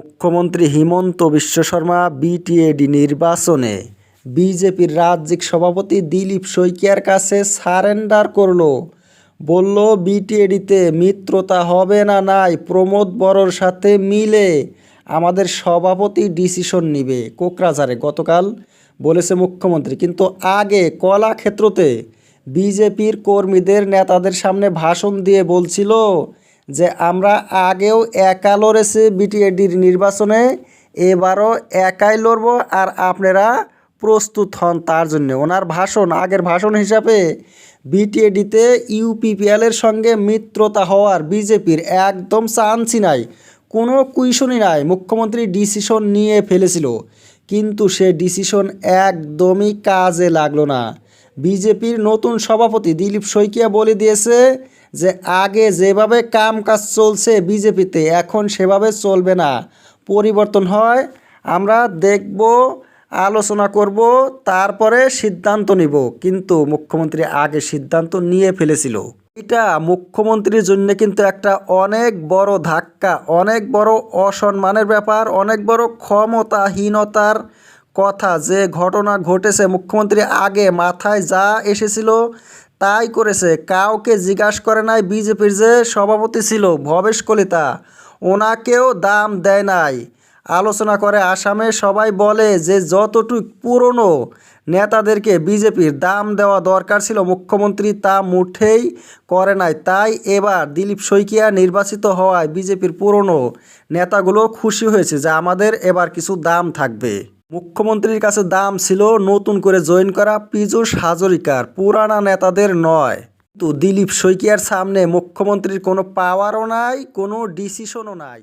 মুখ্যমন্ত্রী হিমন্ত বিশ্ব শর্মা বিটিএডি নির্বাচনে বিজেপির রাজ্যিক সভাপতি দিলীপ শইকিয়ার কাছে সারেন্ডার করল। বলল, বিটিএডিতে মিত্রতা হবে না, নাই, প্রমোদ বড়র সাথে মিলে আমাদের সভাপতি ডিসিশন নিবে কোকরাঝারে গতকাল বলেছে মুখ্যমন্ত্রী। কিন্তু আগে কলাক্ষেত্রতে বিজেপির কর্মীদের, নেতাদের সামনে ভাষণ দিয়ে বলছিল যে আমরা আগেও একা লড়েছি বিটিএডির নির্বাচনে, এবারও একাই লড়ব আর আপনারা প্রস্তুত হন তার জন্য। ওনার ভাষণ, আগের ভাষণ হিসাবে বিটিএডিতে ইউপিপিএলের সঙ্গে মিত্রতা হওয়ার বিজেপির একদম চান্সই নাই। কোনো কুইশনই নাই। মুখ্যমন্ত্রী ডিসিশন নিয়ে ফেলেছিল। কিন্তু সে ডিসিশন একদমই কাজে লাগল না। বিজেপির নতুন সভাপতি দিলীপ শইকিয়া বলে দিয়েছে যে আগে যেভাবে কাম কাজ চলছে বিজেপিতে, এখন সেভাবে চলবে না। পরিবর্তন হয়, আমরা দেখব, আলোচনা করব, তারপরে সিদ্ধান্ত নিব। কিন্তু মুখ্যমন্ত্রী আগে সিদ্ধান্ত নিয়ে ফেলেছিল। এটা মুখ্যমন্ত্রীর জন্য কিন্তু একটা অনেক বড় ধাক্কা, অনেক বড় অসম্মানের ব্যাপার, অনেক বড় ক্ষমতাহীনতার কথা। যে ঘটনা ঘটেছে, মুখ্যমন্ত্রী আগে মাথায় যা এসেছিল তাই করেছে। কাউকে জিজ্ঞাসা করে নাই বিজেপির যে সভাপতি ছিল ভবেশ কলিতা ওনাকেও দাম দেয় নাই। আলোচনা করে আসামে সবাই বলে যে, যতটুক পুরনো নেতাদেরকে বিজেপির দাম দেওয়া দরকার ছিল, মুখ্যমন্ত্রী তা মুঠেই করে নাই। তাই এবার দিলীপ শইকিয়া নির্বাচিত হওয়ায় বিজেপির পুরনো নেতাগুলো খুশি হয়েছে যে, আমাদের এবার কিছু দাম থাকবে। মুখ্যমন্ত্রীর কাছে দাম ছিল নতুন করে জয়েন করা পীযূষ হাজরিকার, পুরানা নেতাদের নয়। কিন্তু দিলীপ শইকিয়ার সামনে মুখ্যমন্ত্রীর কোনো পাওয়ারও নাই, কোনো ডিসিশনও নাই।